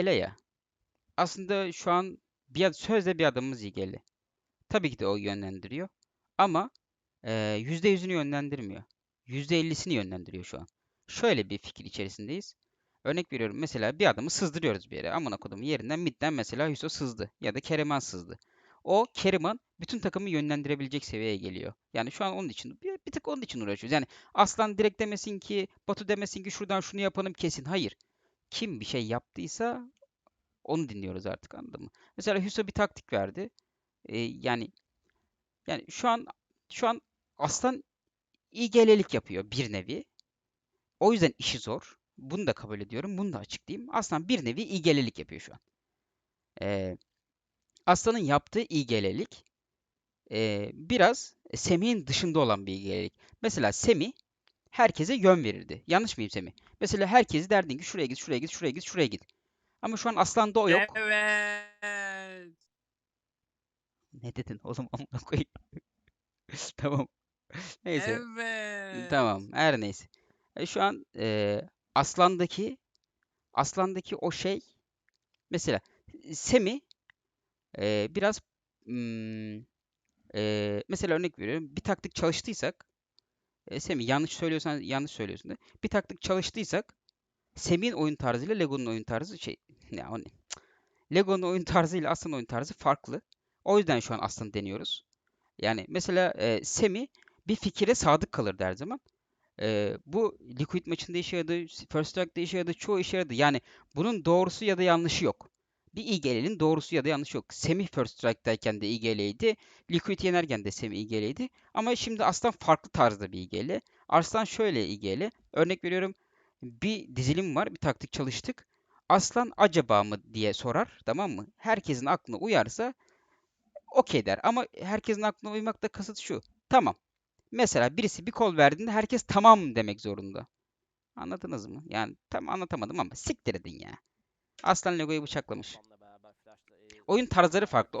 Hele ya. Aslında şu an bir sözde bir adamımız İGL. Tabii ki de o yönlendiriyor. Ama eee %100'ünü yönlendirmiyor. %50'sini yönlendiriyor şu an. Şöyle bir fikir içerisindeyiz. Örnek veriyorum mesela bir adamı sızdırıyoruz bir yere. Amına kodumun yerinden midden mesela Hüso sızdı. Ya da Keriman sızdı. O Keriman bütün takımı yönlendirebilecek seviyeye geliyor. Yani şu an onun için bir, bir tık onun için uğraşıyoruz. Yani Aslan direkt demesin ki Batu demesin ki şuradan şunu yapalım kesin. Hayır. Kim bir şey yaptıysa onu dinliyoruz artık anladın mı? Mesela Hüso bir taktik verdi. Ee, yani yani şu an şu an Aslan iyi gelelik yapıyor bir nevi. O yüzden işi zor. Bunu da kabul ediyorum. Bunu da açıklayayım. Aslan bir nevi iyi gelelik yapıyor şu an. Ee, Aslan'ın yaptığı iyi gelelik ee, biraz Semih'in dışında olan bir iyi gelelik. Mesela Semih herkese yön verirdi. Yanlış mıyım Semih? Mesela herkesi derdin ki şuraya git, şuraya git, şuraya git, şuraya git. Ama şu an Aslan'da o yok. Evet. Ne dedin oğlum amına koyayım. Tamam. Neyse. Evet. Tamam. Her neyse. E, şu an e, Aslan'daki Aslan'daki o şey mesela Semi e, biraz hmm, e, mesela örnek veriyorum bir taktik çalıştıysak e, Semi yanlış söylüyorsan yanlış söylüyorsun da bir taktik çalıştıysak Semi'nin oyun tarzıyla Lego'nun oyun tarzı şey ya o ne? Lego'nun oyun tarzıyla Aslan oyun tarzı farklı. O yüzden şu an Aslan deniyoruz. Yani mesela e, Semi bir fikire sadık kalır her zaman. E, bu Liquid maçında işe yaradı, First Strike'da işe yaradı, çoğu işe yaradı. Yani bunun doğrusu ya da yanlışı yok. Bir İGL'nin doğrusu ya da yanlışı yok. Semih First Strike'dayken de İGL'ydi. Liquid yenerken de Semih İGL'ydi. Ama şimdi Aslan farklı tarzda bir İGL. Arslan şöyle İGL. Örnek veriyorum bir dizilim var, bir taktik çalıştık. Aslan acaba mı diye sorar, tamam mı? Herkesin aklına uyarsa okey der. Ama herkesin aklına uymakta kasıt şu. Tamam. Mesela birisi bir kol verdiğinde herkes tamam demek zorunda. Anladınız mı? Yani tam anlatamadım ama siktir edin ya. Aslan Lego'yu bıçaklamış. Oyun tarzları farklı.